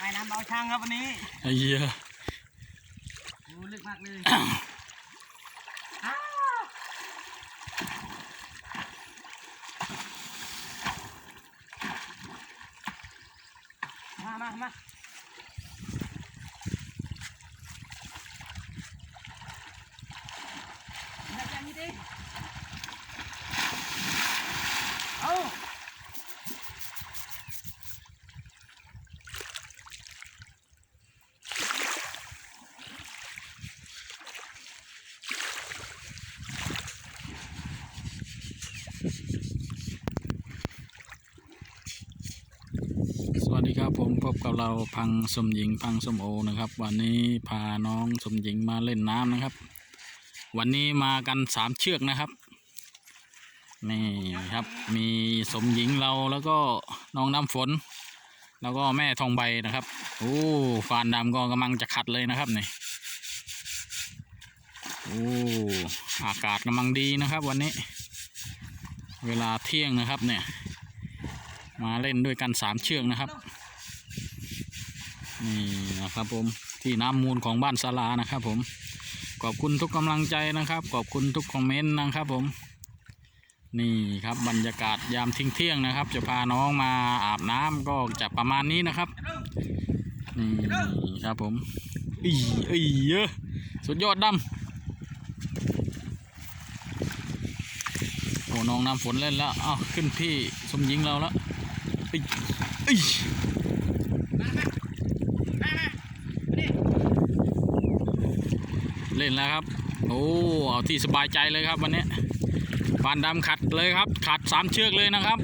ไปน้ำเบาช่างครับวันนี้ไอ้เหี้ยโอ้ลึกมากเลยมามามาแบบอย่างนี้ดิเอา สวัสดีครับผมพบ กับเราพังสมหญิงพังสมโอนะครับ วันนี้พาน้องสมหญิงมาเล่นน้ำนะครับ วันนี้มากันสามเชือกนะครับนี่ครับมีสมหญิงเราแล้วก็น้องน้ำฝน แล้วก็แม่ทองใบนะครับโอ้ฟานดำก็กำลังจะขัดเลยนะครับนี่โอ้อากาศกำลังดีนะครับวันนี้ เวลาเที่ยงนะครับเนี่ยมาเล่นด้วยกันสามเชือกนะครับ นี่นะครับผมที่น้ำมูลของบ้านสารานะครับผมขอบคุณทุกกำลังใจนะครับ ขอบคุณทุกคอมเมนต์นะครับผม นี่ครับบรรยากาศยามทิ้งเที่ยงนะครับ จะพาน้องมาอาบน้ำก็จะประมาณนี้นะครับนี่ครับผมอีอีเยอะสุดยอดดำโอ้น้องน้ำฝนเล่นแล้วอ้าวขึ้นพี่สมหญิงเราแล้วอีอี เล่นแล้วครับ โอ้เอาที่สบายใจเลยครับวันนี้ฟานดำขัดเลยครับ ขัดสามเชือกเลยนะครับ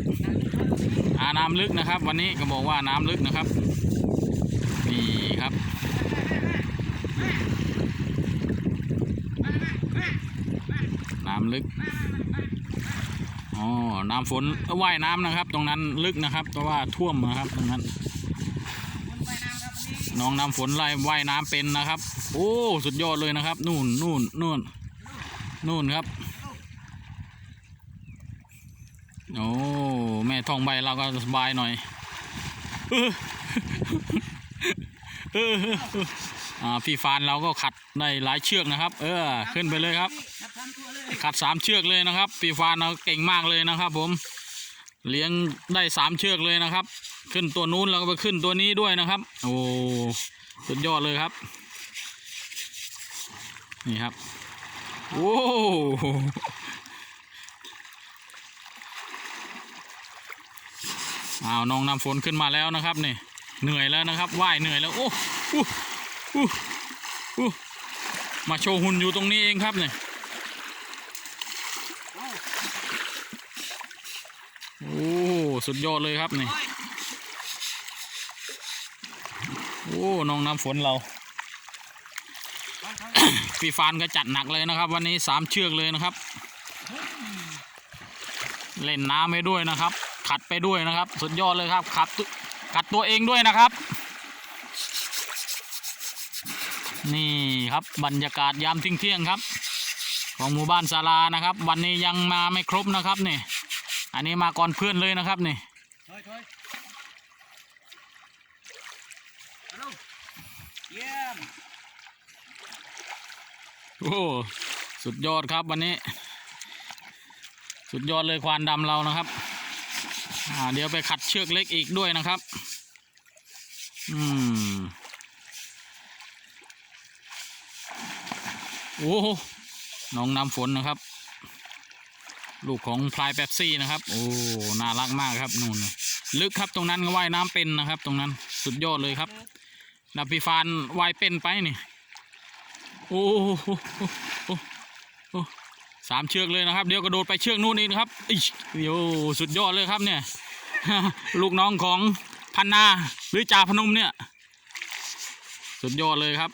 อาน้ำลึกนะครับ วันนี้ก็บอกว่าน้ำลึกนะครับนี่ครับน้ำลึกอ๋อน้ำฝนว่ายน้ำนะครับ ตรงนั้นลึกนะครับ เพราะว่าท่วมนะครับตรงนั้นว่ายน้ำครับวั น้องน้ำฝนไล่ว่ายน้ำเป็นนะครับ โอ้สุดยอดเลยนะครับ นู่นนู่นนู่นนู่นครับโอ้แม่ทองใบเราก็สบายหน่อยเออเอออ่าพี่ฟานเราก็ขัดได้หลายเชือกนะครับ เออขึ้นไปเลยครับ ขัดสามเชือกเลยนะครับปีฟานเราเก่งมากเลยนะครับ ผมเลี้ยงได้สามเชือกเลยนะครับ ขึ้นตัวนู้นแล้วก็ไปขึ้นตัวนี้ด้วยนะครับ โอ้สุดยอดเลยครับ นี่ครับโอ้อ้าวน้องน้ำฝนขึ้นมาแล้วนะครับนี่เหนื่อยแล้วนะครับว่ายเหนื่อยแล้วโอ้อู้อู้อู้มาโชว์หุ่นอยู่ตรงนี้เองครับเนี่ยโอ้ สุดยอดเลยครับนี่ โอ้ยโอ้น้องน้ำฝนเรา พี่ฟานก็จัดหนักเลยนะครับ วันนี้สามเชือกเลยนะครับ เล่นน้ำไปด้วยนะครับ ขัดไปด้วยนะครับ สุดยอดเลยครับขัดตุขัดตัวเองด้วยนะครับ นี่ครับบรรยากาศยามทิ้งเที่ยงครับ ของหมู่บ้านศาลานะครับ วันนี้ยังมาไม่ครบนะครับนี่ อันนี้มาก่อนเพื่อนเลยนะครับนี่ ถอยถอยฮัลโหล เยี่ยม โอ้ สุดยอดครับวันนี้ สุดยอดเลยควานดำเรานะครับ อ่า เดี๋ยวไปขัดเชือกเล็กอีกด้วยนะครับ อืม โอ้น้องน้ำฝนนะครับ ลูกของพลายแป๊บซี่นะครับ โอ้ น่ารักมากครับนู่นน่ะลึกครับตรงนั้นก็ว่ายน้ำเป็นนะครับ ตรงนั้น สุดยอดเลยครับ นับพี่ฟานว่ายเป็นไปนี่ โอ้โหโอ้โหโอ้โหสามเชือกเลยนะครับ เดี๋ยวกระโดดไปเชือกนู่นอีกนะครับอิ๊ยโอ้สุดยอดเลยครับเนี่ย ลูกน้องของพันนาหรือจ่าพนมเนี่ย สุดยอดเลยครับ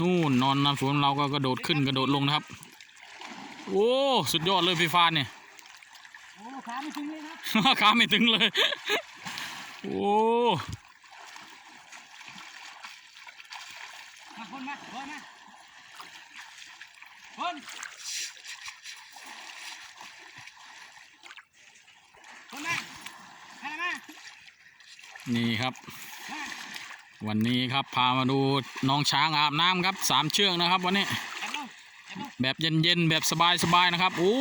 นู่นนอนน้ำฝนเราก็กระโดดขึ้นกระโดดลงนะครับ โอ้สุดยอดเลยพี่ฟานเนี่ยโอ้ขาไม่ถึงเลยครับขาไม่ถึงเลย โอ้ มาคนมาคนมาคนคนมาอะไรมานี่ครับมาวันนี้ครับพามาดูน้องช้างอาบน้ำครับสามเชือกนะครับวันนี้จับลงจับลงแบบเย็นๆแบบสบายๆนะครับโอ้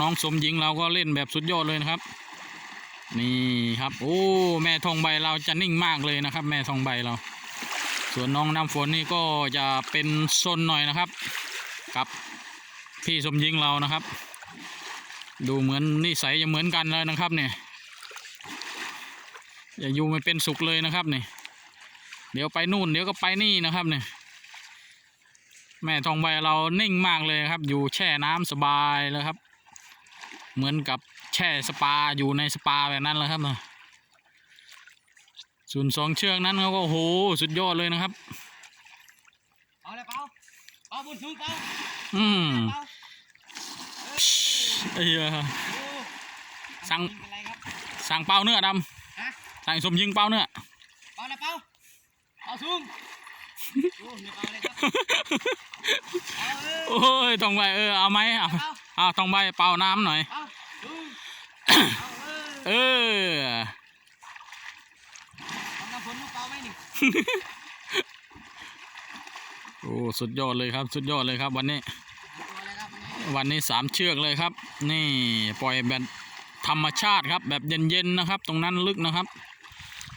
น้องสมหญิงเราก็เล่นแบบสุดยอดเลยนะครับนี่ครับ โอ้ แม่ทองใบเราจะนิ่งมากเลยนะครับ แม่ทองใบเรา ส่วนน้องน้ำฝนนี่ก็จะเป็นซนหน่อยนะครับ กับพี่สมหญิงเรานะครับ ดูเหมือนนิสัยจะเหมือนกันเลยนะครับเนี่ยอย่าอยู่ไม่เป็นสุขเลยนะครับเนี่ยเดี๋ยวไปนู่นเดี๋ยวก็ไปนี่นะครับเนี่ยแม่ทองใบเรานิ่งมากเลยครับ อยู่แช่น้ำสบายแล้วครับ เหมือนกับแช่สปาอยู่ในสปาแบบนั้นเลยครับเนะ ส่วนสองเชือกนั้นเขาก็โอ้โหสุดยอดเลยนะครับเอาเลยเปล่าเปล่าบนสูงเปล่าอืมเปล่าเอ้ยไอ้เหี้ยโอ้สั่งไม่เป็นไรครับสั่งเปล่าเนื้อดฮะำสั่งสมยิงเปล่าเนื้อเปล่าเลยเปล่าเอาสูงโอ้ไม่เปล่าเลยครับเอาเอ้ยโอ้ยทองใบเออเอาไหมเอาเปล่าเอาทองใบเปล่าน้ำหน่อย เอาสูงเอาเอ้ย เออ เอาน้ำฝนลูกเปล่าไหมนี่ โอ้สุดยอดเลยครับ สุดยอดเลยครับ วันนี้ วันนี้สามเชือกเลยครับ นี่ปล่อยแบบธรรมชาติครับ แบบเย็นๆนะครับ ตรงนั้นลึกนะครับ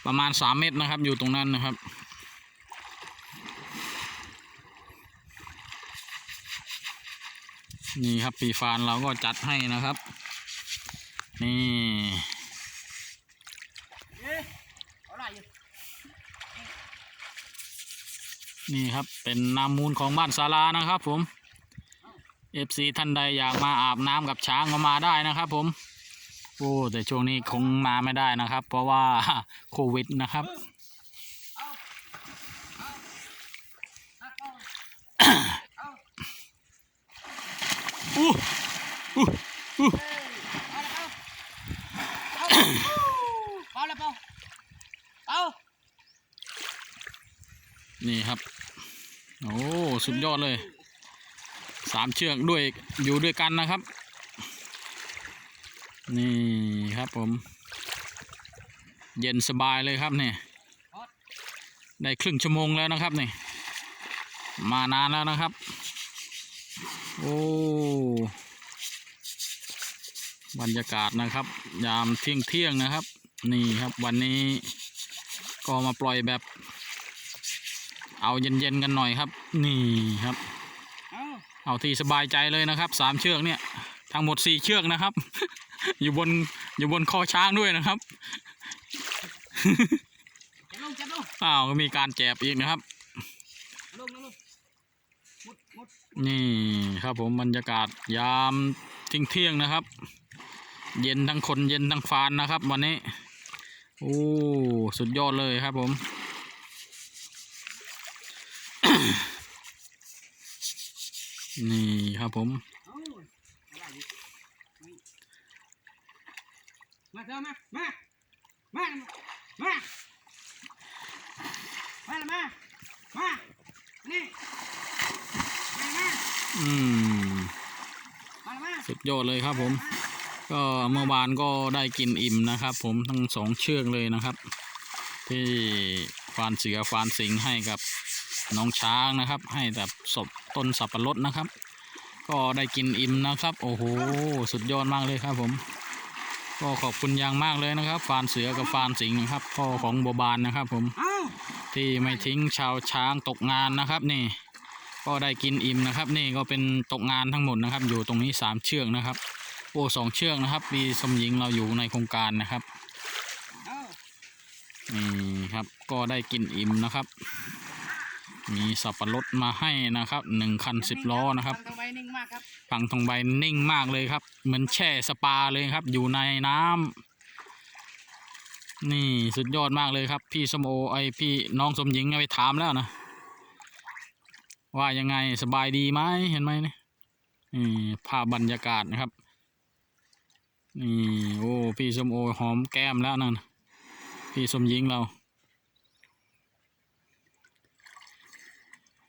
ประมาณสามเมตรนะครับ อยู่ตรงนั้นนะครับนี่ครับปีฟานเราก็จัดให้นะครับ นี่ เอ๊ะเอาอะไรอยู่ นี่ครับเป็นน้ำมูลของบ้านศาลานะครับผม FC ท่านใดอยากมาอาบน้ำกับช้างก็มาได้นะครับผมโอ้แต่ช่วงนี้คงมาไม่ได้นะครับ เพราะว่าโควิดนะครับอาเอาตักเอาเอา อู้อู้อู้ เอาเลยเปล่าเอาเอาเอา นี่ครับ โอ้ สุดยอดเลย สามเชือกด้วยอยู่ด้วยกันนะครับ นี่ครับผม เย็นสบายเลยครับเนี่ยได้ครึ่งชั่วโมงแล้วนะครับนี่ มานานแล้วนะครับ โอ้บรรยากาศนะครับ ยามเที่ยงเที่ยงๆนะครับ นี่ครับวันนี้ก็มาปล่อยแบบ เอาเย็นๆกันหน่อยครับ นี่ครับเอาเอาที่สบายใจเลยนะครับสามเชือกเนี่ยทั้งหมดสี่เชือกนะครับ อยู่บนอยู่บนคอช้างด้วยนะครับจับลงจับลงอ้าวก็มีการแจบอีกนะครับลงลงลงมุดมุดนี่ครับผมบรรยากาศยามทิ้งเที่ยงๆนะครับ เย็นทั้งคนเย็นทั้งฟานนะครับ วันนี้โอ้สุดยอดเลยครับผม นี่ครับผม มาเถอมา มา มา มา มา มา มา นี่ มา อืม สุดยอดเลยครับผม ก็เมื่อวานก็ได้กินอิ่มนะครับผมทั้งสองเชือกเลยนะครับ ที่ฟานเสือฟานสิงให้กับ น้องช้างนะครับ ให้แบบศพต้นสับปะรดนะครับ ก็ได้กินอิ่มนะครับ โอ้โหสุดยอดมากเลยครับผม ก็ขอบคุณอย่างมากเลยนะครับฟานเสือกับฟานสิงห์นะครับพ่อของบัวบานนะครับ ผมที่ไม่ทิ้งชาวช้างตกงานนะครับนี่ ก็ได้กินอิ่มนะครับ นี่ก็เป็นตกงานทั้งหมดนะครับ อยู่ตรงนี้สามเชือกนะครับโอ้สองเชือกนะครับมีสมหญิงเราอยู่ในโครงการนะครับนี่ครับก็ได้กินอิ่มนะครับ มีสับปะรดมาให้นะครับหนึ่งคันสิบล้อนะครับทำไมนิ่งมากครับพังทองใบนิ่งมากเลยครับ เหมือนแช่สปาเลยครับ อยู่ในน้ำนี่สุดยอดมากเลยครับ พี่สมโอไอพี่น้องสมหญิงเอาไปถามแล้วนะ ว่ายังไงสบายดีไหมเห็นไหมเนี่ยนี่ภาพบรรยากาศนะครับนี่โอ้พี่สมโอหอมแก้มแล้วนั่นพี่สมหญิงเรา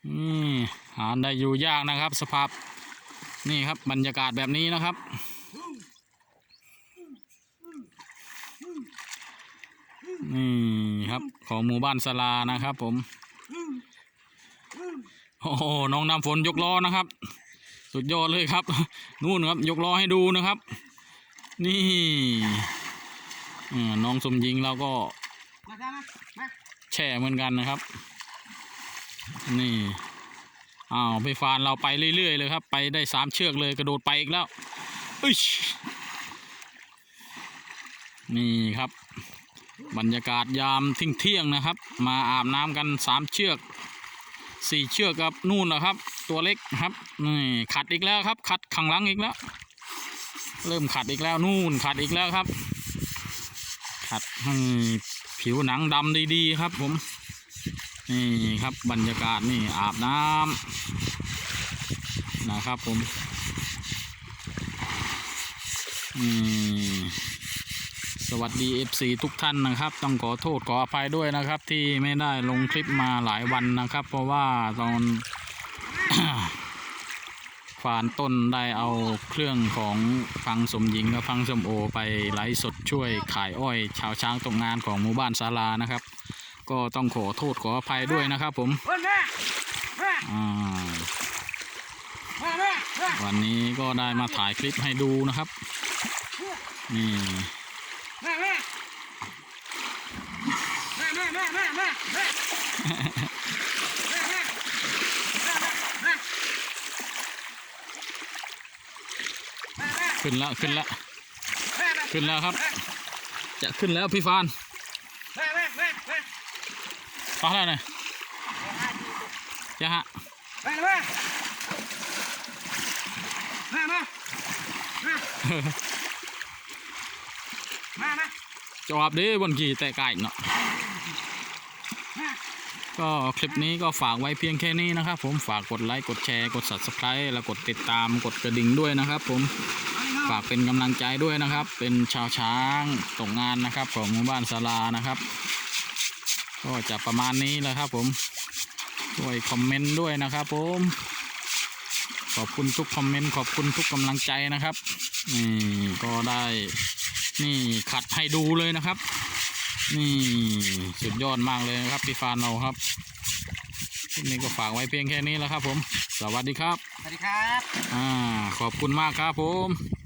นี่หาได้อยู่ยากนะครับ สภาพนี่ครับบรรยากาศแบบนี้นะครับ นี่ครับของหมู่บ้านสลานะครับ ผม โอ้โหน้องน้ำฝนยกล้อนะครับ สุดยอดเลยครับ นู่นครับยกล้อให้ดูนะครับ นี่น้องสมหญิงเราก็แช่เหมือนกันนะครับ นี่อ้าวพี่ฟานเราไปเรื่อยๆเลยครับ ไปได้สามเชือกเลยกระโดดไปอีกแล้วอึชนี่ครับ บรรยากาศยามทิ้งเที่ยงนะครับ มาอาบน้ำกันสามเชือกสี่เชือกครับนู่นนะครับ ตัวเล็กครับนี่ขัดอีกแล้วครับ ขัดข้างหลังอีกแล้ว เริ่มขัดอีกแล้วนู่นขัดอีกแล้วครับ ขัดให้ผิวหนังดำดีๆครับผม นี่ครับบรรยากาศนี่อาบน้ำนะครับผมสวัสดี FC ทุกท่านนะครับ ต้องขอโทษขออภัยด้วยนะครับ ที่ไม่ได้ลงคลิปมาหลายวันนะครับ เพราะว่าตอนฟานต้นได้เอาเครื่องของฟังสมหญิงกับฟังสมโอไปไลฟ์สดช่วยขายอ้อย ชาวช้างตกงานของหมู่บ้านศาลานะครับ ก็ต้องขอโทษขออภัยด้วยนะครับผมวันนี้ก็ได้มาถ่ายคลิปให้ดูนะครับ นี่ขึ้นแล้วขึ้นแล้วขึ้นแล้วครับ จะขึ้นแล้วพี่ฟาน ฟังแล้วหน่อยยะฮะแม่แม่แม่แม่แม่แม่แม่จอบดิบนขี่แต่ไก่เนาะก็คลิปนี้ก็ฝากไว้เพียงแค่นี้นะครับ ผมฝากกดไลค์กดแชร์กด subscribe แล้วกดติดตามกดกระดิ่งด้วยนะครับ ผมฝากเป็นกำลังใจด้วยนะครับ เป็นชาวช้างตกงานนะครับ ของหมู่บ้านศาลานะครับ ก็จะประมาณนี้แหละครับ ผมช่วยคอมเมนต์ด้วยนะครับ ผม ขอบคุณทุกคอมเมนต์ขอบคุณทุกกำลังใจนะครับนี่ก็ได้นี่ขัดให้ดูเลยนะครับ นี่สุดยอดมากเลยนะครับพี่ฟานเราครับคลิปนี้ก็ฝากไว้เพียงแค่นี้แล้วครับ ผม สวัสดีครับ สวัสดีครับ อ่า ขอบคุณมากครับผม